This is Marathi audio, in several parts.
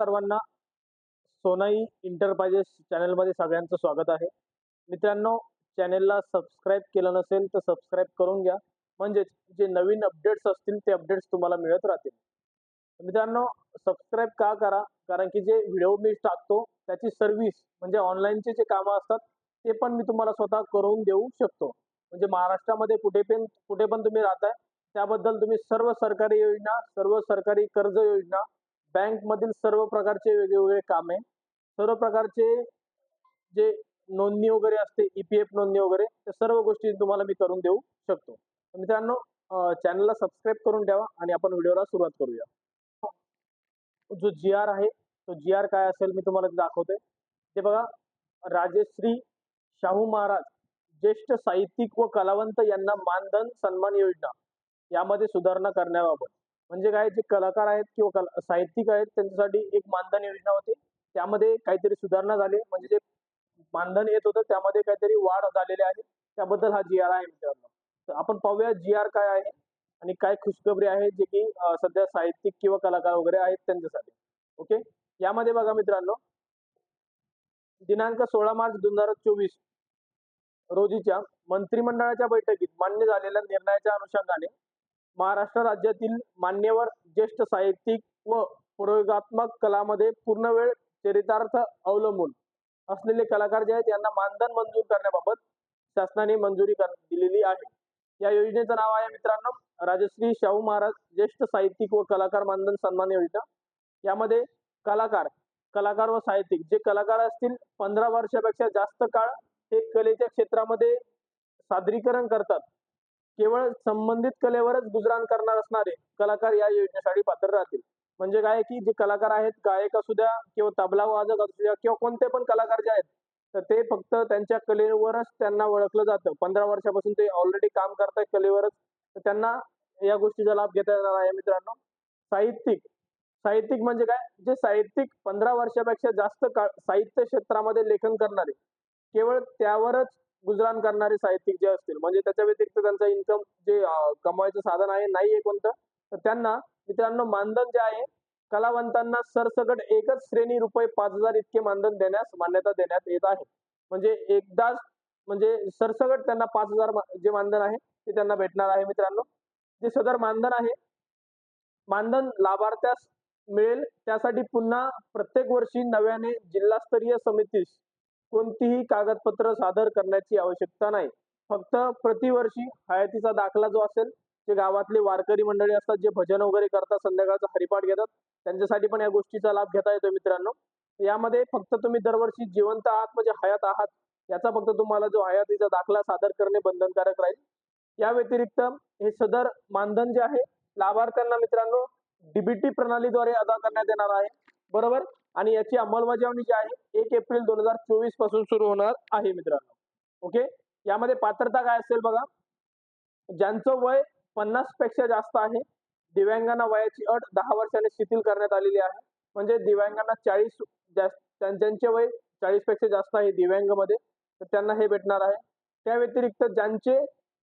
सर्वांना सोनाई इंटरप्राइजेस चॅनलमध्ये सगळ्यांचं स्वागत आहे. मित्रांनो चॅनेलला सबस्क्राईब केलं नसेल तर सबस्क्राईब करून घ्या. म्हणजेच जे नवीन अपडेट्स असतील ते अपडेट्स तुम्हाला मिळत राहतील. मित्रांनो सबस्क्राईब का करा? कारण की जे व्हिडिओ मी टाकतो त्याची सर्व्हिस म्हणजे ऑनलाईनचे जे कामं असतात ते पण मी तुम्हाला स्वतः करून देऊ शकतो. म्हणजे महाराष्ट्रामध्ये कुठे पण कुठे पण तुम्ही राहताय त्याबद्दल तुम्ही सर्व सरकारी योजना सर्व सरकारी कर्ज योजना बँक मधील सर्व प्रकारचे वेगवेगळे कामे सर्व प्रकारचे जे नोंदणी वगैरे असते ईपीएफ नोंदणी वगैरे त्या सर्व गोष्टी तुम्हाला मी करून देऊ शकतो. मित्रांनो चॅनलला सबस्क्राईब करून ठेवा आणि आपण व्हिडिओला सुरुवात करूया. जो जी आर आहे तो जी आर काय असेल मी तुम्हाला दाखवते. ते बघा राजेश्री शाहू महाराज ज्येष्ठ साहित्यिक व कलावंत यांना मानधन सन्मान योजना यामध्ये सुधारणा करण्याबाबत. म्हणजे काय जे कलाकार आहेत किंवा कला साहित्यिक आहेत त्यांच्यासाठी एक मानधन योजना होती. त्यामध्ये काहीतरी सुधारणा झाली. म्हणजे जे मानधन येत होतं त्यामध्ये काहीतरी वाढ झालेली आहे. त्याबद्दल हा जी आर आहे मित्रांनो. तर आपण पाहूया जी आर काय आहे आणि काय खुशखबरी आहे जे की सध्या साहित्यिक किंवा कलाकार वगैरे आहेत त्यांच्यासाठी. ओके? यामध्ये बघा मित्रांनो. दिनांक सोळा मार्च दोन हजार चोवीस रोजीच्या मंत्रिमंडळाच्या बैठकीत मान्य झालेल्या निर्णयाच्या अनुषंगाने महाराष्ट्र राज्यातील मान्यवर ज्येष्ठ साहित्यिक व प्रयोगात्मक कलामध्ये पूर्ण वेळ चरितार्थ अवलंबून असलेले कलाकार जे आहेत यांना मानधन मंजूर करण्याबाबत शासनाने मंजुरी कर- दिलेली आहे. या योजनेचं नाव आहे मित्रांनो राजश्री शाहू महाराज ज्येष्ठ साहित्यिक व कलाकार मानधन सन्मान योजना. यामध्ये कलाकार कलाकार व साहित्यिक जे कलाकार असतील पंधरा वर्षापेक्षा जास्त काळ हे कलेच्या क्षेत्रामध्ये सादरीकरण करतात. केवळ संबंधित कलेवरच गुजराण करणार असणारे कलाकार या योजनेसाठी पात्र राहतील. म्हणजे काय की जे कलाकार आहेत गायक असू द्या किंवा तबला वादक असू द्या किंवा कोणते पण कलाकार जे आहेत तर ते फक्त त्यांच्या कलेवरच त्यांना ओळखलं जातं. पंधरा वर्षापासून ते ऑलरेडी काम करतायत कलेवरच. तर त्यांना या गोष्टीचा लाभ घेता येणार आहे मित्रांनो. साहित्यिक. साहित्यिक म्हणजे काय? जे साहित्यिक पंधरा वर्षापेक्षा जास्त काळ साहित्य क्षेत्रामध्ये लेखन करणारे. केवळ त्यावरच गुजराण करणारे साहित्यिक जे असतील म्हणजे त्याच्या व्यतिरिक्त त्यांचा इन्कम जे कमवायचं साधन आहे नाही आहे कोणतं तर त्यांना मित्रांनो मानधन जे आहे कलावंतांना सरसकट एकच श्रेणी रुपये पाच हजार इतके मानधन देण्यास मान्यता देण्यात येत आहे. म्हणजे एकदाच म्हणजे सरसकट त्यांना पाच हजार जे मानधन आहे ते त्यांना भेटणार आहे मित्रांनो. जे सदर मानधन आहे मानधन लाभार्थ्यास मिळेल त्यासाठी पुन्हा प्रत्येक वर्षी नव्याने जिल्हास्तरीय समितीस कोणतीही कागदपत्र सादर करण्याची आवश्यकता नाही. फक्त प्रतिवर्षी हयातीचा दाखला जो असेल जे गावातले वारकरी मंडळी असतात जे भजन वगैरे करतात संध्याकाळचा हरिपाठ घेतात त्यांच्यासाठी पण या गोष्टीचा लाभ घेता येतो मित्रांनो. यामध्ये फक्त तुम्ही दरवर्षी जिवंत आहात म्हणजे हयात आहात याचा फक्त तुम्हाला जो हयातीचा दाखला सादर करणे बंधनकारक राहील. या व्यतिरिक्त हे सदर मानधन जे आहे लाभार्थ्यांना मित्रांनो डीबीटी प्रणालीद्वारे अदा करण्यात येणार आहे. बरोबर? आणि याची अंमलबजावणी जी आहे एक एप्रिल दोन हजार चोवीसपासून सुरू होणार आहे मित्रांनो. ओके? यामध्ये पात्रता काय असेल बघा? ज्यांचं वय पन्नासपेक्षा जास्त आहे दिव्यांगांना वयाची अट दहा वर्षाने शिथिल करण्यात आलेली आहे. म्हणजे दिव्यांगांना चाळीस जास्त ज्यांचे वय चाळीसपेक्षा जास्त आहे दिव्यांगमध्ये तर त्यांना हे भेटणार आहे. त्या व्यतिरिक्त ज्यांचे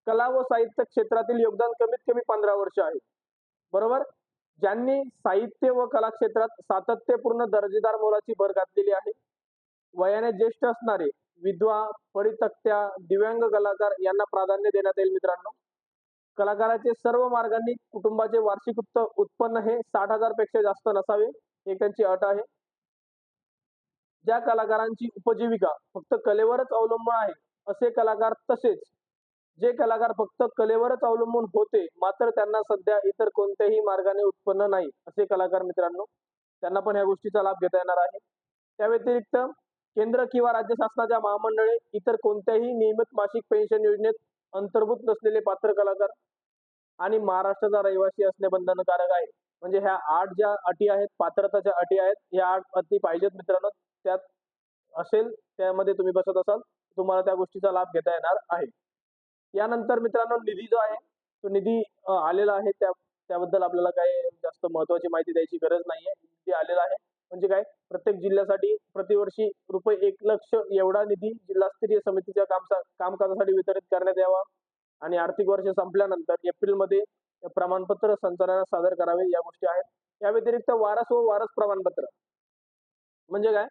कला व साहित्य क्षेत्रातील योगदान कमीत कमी पंधरा वर्ष आहे. बरोबर? ज्यांनी साहित्य व कला क्षेत्रात सातत्यपूर्ण दर्जेदार मोलाची भर घातलेली आहे. वयाने ज्येष्ठ असणारे विधवा परितक्त्या दिव्यांग कलाकार यांना प्राधान्य देण्यात येईल मित्रांनो. कलाकाराचे सर्व मार्गांनी कुटुंबाचे वार्षिक उत्पन्न हे साठ हजारपेक्षा जास्त नसावे ही त्यांची अट आहे. ज्या कलाकारांची उपजीविका फक्त कलेवरच अवलंबून आहे असे कलाकार तसेच जे कलाकार फक्त कलेवरच अवलंबून होते मात्र त्यांना सध्या इतर कोणत्याही मार्गाने उत्पन्न नाही असे कलाकार मित्रांनो त्यांना पण या गोष्टीचा लाभ घेता येणार आहे. त्या व्यतिरिक्त केंद्र किंवा राज्य शासनाच्या महामंडळे इतर कोणत्याही नियमित मासिक पेन्शन योजनेत अंतर्भूत नसलेले पात्र कलाकार आणि महाराष्ट्राचा रहिवासी असणे बंधनकारक आहे. म्हणजे ह्या आठ ज्या अटी आहेत पात्रताच्या अटी आहेत ह्या आठ अटी पाहिजेत मित्रांनो त्यात असेल त्यामध्ये तुम्ही बसत असाल तुम्हाला त्या गोष्टीचा लाभ घेता येणार आहे. यानंतर मित्रांनो निधी जो आहे तो निधी आलेला आहे. त्या त्याबद्दल आपल्याला काही जास्त महत्वाची माहिती द्यायची गरज नाहीये. निधी आलेला आहे. म्हणजे काय? प्रत्येक जिल्ह्यासाठी प्रतिवर्षी रुपये एक लक्ष एवढा निधी जिल्हास्तरीय समितीच्या काम कामकाजासाठी वितरित करण्यात यावा. आणि आर्थिक वर्ष संपल्यानंतर एप्रिलमध्ये प्रमाणपत्र संचालनास सादर करावे या गोष्टी आहेत. या व्यतिरिक्त वारस व वारस प्रमाणपत्र. म्हणजे काय?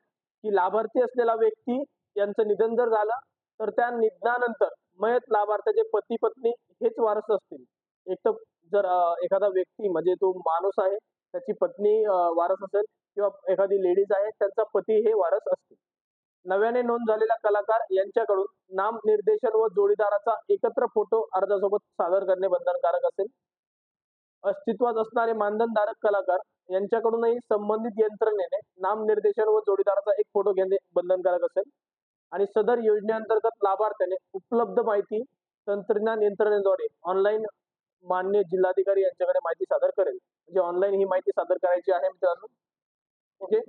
की लाभार्थी असलेला व्यक्ती यांचं निधन जर झालं तर त्या निधनानंतर मयत लाभार्थ्याचे पती पत्नी हेच वारस असतील. एक तर जर एखादा व्यक्ती म्हणजे तो माणूस आहे त्याची पत्नी वारस असेल किंवा एखादी लेडीज आहे त्यांचा पती हे वारस असतील. नव्याने नोंद झालेला कलाकार यांच्याकडून नाम निर्देशन व जोडीदाराचा एकत्र फोटो अर्जासोबत सादर करणे बंधनकारक असेल. अस्तित्वात असणारे मानधनधारक कलाकार यांच्याकडूनही संबंधित यंत्रणेने नाम निर्देशन व जोडीदाराचा एक फोटो घेणे बंधनकारक असेल. आणि सदर योजनेअंतर्गत लाभार्थ्याने उपलब्ध माहिती तंत्रज्ञान यंत्रणेद्वारे ऑनलाईन मान्य जिल्हाधिकारी यांच्याकडे माहिती सादर करेल. म्हणजे ऑनलाईन ही माहिती सादर करायची आहे मित्रांनो. ओके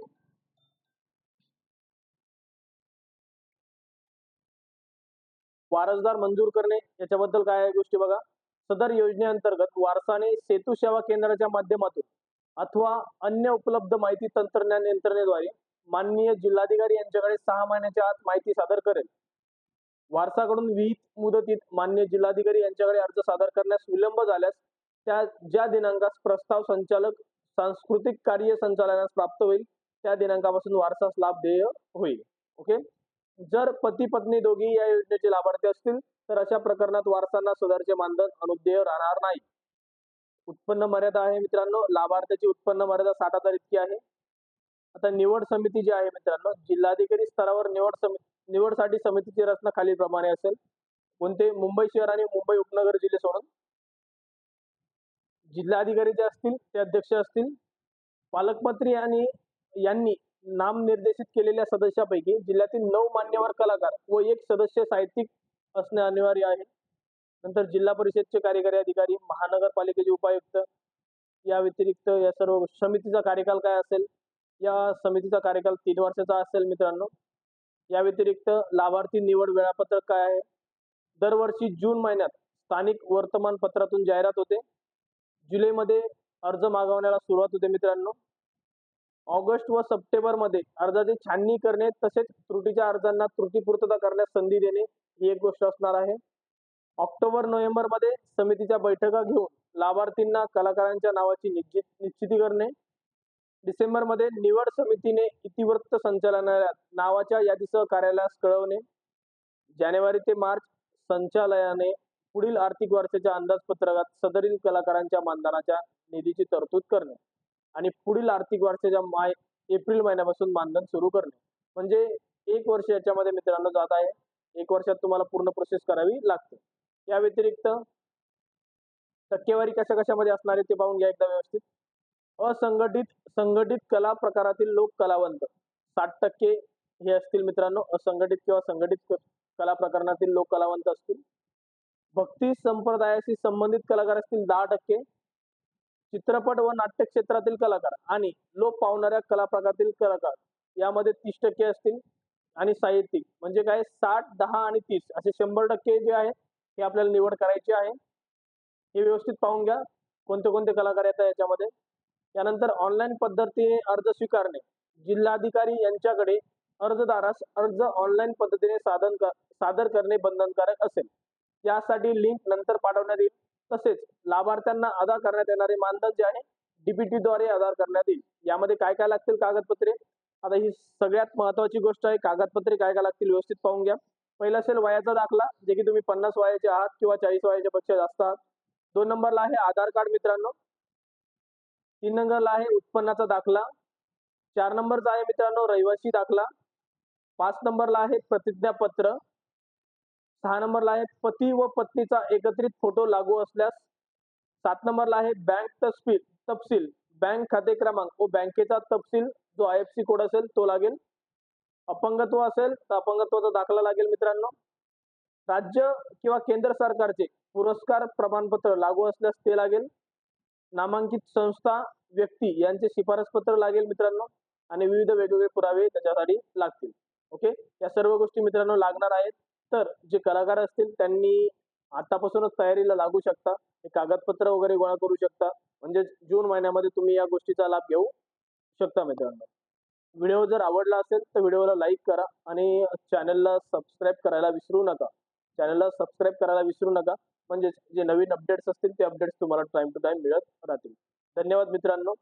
वारसदार मंजूर करणे याच्याबद्दल काय गोष्टी बघा. सदर योजनेअंतर्गत वारसाने सेतू सेवा केंद्राच्या माध्यमातून अथवा अन्य उपलब्ध माहिती तंत्रज्ञान यंत्रणेद्वारे माननीय जिल्हाधिकारी यांच्याकडे सहा महिन्याच्या आत माहिती सादर करेल. वारसाकडून विहित मुदतीत मान्य जिल्हाधिकारी यांच्याकडे अर्ज सादर करण्यास विलंब झाल्यास त्या ज्या दिनांकास प्रस्ताव संचालक सांस्कृतिक कार्य संचालनास प्राप्त होईल त्या दिनांकापासून वारसास लाभ देय होईल. ओके? जर पती पत्नी दोघी या योजनेचे लाभार्थी असतील तर अशा प्रकरणात वारसांना सदरचे मानधन अनुदेय राहणार नाही. उत्पन्न मर्यादा आहे मित्रांनो. लाभार्थ्याची उत्पन्न मर्यादा साठ हजार इतकी आहे. आता निवड समिती जी आहे मित्रांनो जिल्हाधिकारी स्तरावर निवड समिती निवडसाठी समितीची रचना खालीलप्रमाणे असेल. कोणते? मुंबई शहर आणि मुंबई उपनगर जिल्हे सोडून. जिल्हाधिकारी जे असतील ते अध्यक्ष असतील. पालकमंत्री आणि यांनी नामनिर्देशित केलेल्या सदस्यापैकी जिल्ह्यातील नऊ मान्यवर कलाकार व एक सदस्य साहित्यिक असणे अनिवार्य आहे. नंतर जिल्हा परिषदचे कार्यकारी अधिकारी महानगरपालिकेचे उपायुक्त या व्यतिरिक्त या सर्व समितीचा कार्यकाल काय असेल? या समितीचा कार्यकाल तीन वर्षाचा असेल मित्रांनो. या व्यतिरिक्त लाभार्थी निवड वेळापत्रक काय आहे? दरवर्षी जून महिन्यात स्थानिक वर्तमानपत्रातून जाहिरात होते. जुलैमध्ये अर्ज मागवण्याला सुरुवात होते मित्रांनो. ऑगस्ट व सप्टेंबरमध्ये अर्जाची छाननी करणे तसेच त्रुटीच्या अर्जांना त्रुटीपूर्तता करण्यास संधी देणे ही एक गोष्ट असणार आहे. ऑक्टोबर नोव्हेंबरमध्ये समितीच्या बैठका घेऊन लाभार्थींना कलाकारांच्या नावाची निश्चित निश्चिती करणे डिसेंबरमध्ये निवड समितीने इतिवृत्त संचालनालयात नावाच्या यादीसह कार्यालयास कळवणे. जानेवारी ते मार्च संचालयाने पुढील आर्थिक वर्षाच्या अंदाजपत्रकात सदरील कलाकारांच्या मानधनाच्या निधीची तरतूद करणे आणि पुढील आर्थिक वर्षाच्या माय एप्रिल महिन्यापासून मानधन सुरू करणे. म्हणजे एक वर्ष याच्यामध्ये मित्रांनो जात आहे. एक वर्षात तुम्हाला पूर्ण प्रोसेस करावी लागते. या व्यतिरिक्त टक्केवारी कशा कशामध्ये असणार आहे ते पाहून घ्या एकदा व्यवस्थित. असंघटित संघटित कला प्रकारातील लोक कलावंत. साठ टक्के हे असतील मित्रांनो असंघटित किंवा संघटित कला प्रकरणातील लोक कलावंत असतील. भक्ती संप्रदायाशी संबंधित कलाकार असतील दहा टक्के. चित्रपट व नाट्य क्षेत्रातील कलाकार आणि लोक पावणाऱ्या कला प्रकारातील कलाकार यामध्ये तीस टक्के असतील आणि साहित्यिक. म्हणजे काय? साठ दहा आणि तीस असे शंभर टक्के जे आहे हे आपल्याला निवड करायची आहे. हे व्यवस्थित पाहून घ्या. कोणते कोणते कलाकार येतात याच्यामध्ये? त्यानंतर ऑनलाईन पद्धतीने अर्ज स्वीकारणे. जिल्हाधिकारी यांच्याकडे अर्जदारास अर्ज ऑनलाईन पद्धतीने साधन कर, सादर करणे बंधनकारक असेल. यासाठी लिंक नंतर पाठवण्यात येईल. तसेच लाभार्थ्यांना अदा करण्यात येणारे मानधन जे आहे डीबीटी द्वारे अदा करण्यात येईल. यामध्ये काय काय लागतील कागदपत्रे? आता ही सगळ्यात महत्वाची गोष्ट आहे. कागदपत्रे काय काय लागतील व्यवस्थित पाहून घ्या. पहिला असेल वयाचा दाखला जे की तुम्ही पन्नास वयाचे आहात किंवा चाळीस वयाच्या पेक्षा जास्त आहात. दोन नंबरला आहे आधार कार्ड मित्रांनो. तीन नंबरला आहे उत्पन्नाचा दाखला. चार नंबरचा आहे मित्रांनो रहिवासी दाखला. पाच नंबरला आहे प्रतिज्ञापत्र. सहा नंबरला आहे पती व पत्नीचा एकत्रित फोटो लागू असल्यास. सात नंबरला आहे बँक तस्वीर तपशील. बँक खाते क्रमांक. व बँकेचा तपशील जो आय एफ सी कोड असेल तो लागेल. अपंगत्व असेल तर अपंगत्वाचा दाखला लागेल मित्रांनो. राज्य किंवा केंद्र सरकारचे पुरस्कार प्रमाणपत्र लागू असल्यास ते लागेल. नामांकित संस्था व्यक्ती यांचे शिफारस पत्र लागेल मित्रांनो आणि विविध वेगवेगळे पुरावे त्याच्यासाठी लागतील. ओके या सर्व गोष्टी मित्रांनो लागणार आहेत. तर जे कलाकार असतील त्यांनी आतापासूनच तयारीला लागू शकता. हे कागदपत्र वगैरे गोळा करू शकता. म्हणजे जून महिन्यामध्ये तुम्ही या गोष्टीचा लाभ घेऊ शकता मित्रांनो. व्हिडिओ जर आवडला असेल तर व्हिडिओला लाईक करा आणि चॅनलला सबस्क्राईब करायला विसरू नका. चॅनलला सबस्क्राईब करायला विसरू नका. म्हणजे जे नवीन अपडेट्स असतील ते अपडेट्स तुम्हाला टाइम टू टाइम मिळत राहतील. धन्यवाद मित्रांनो.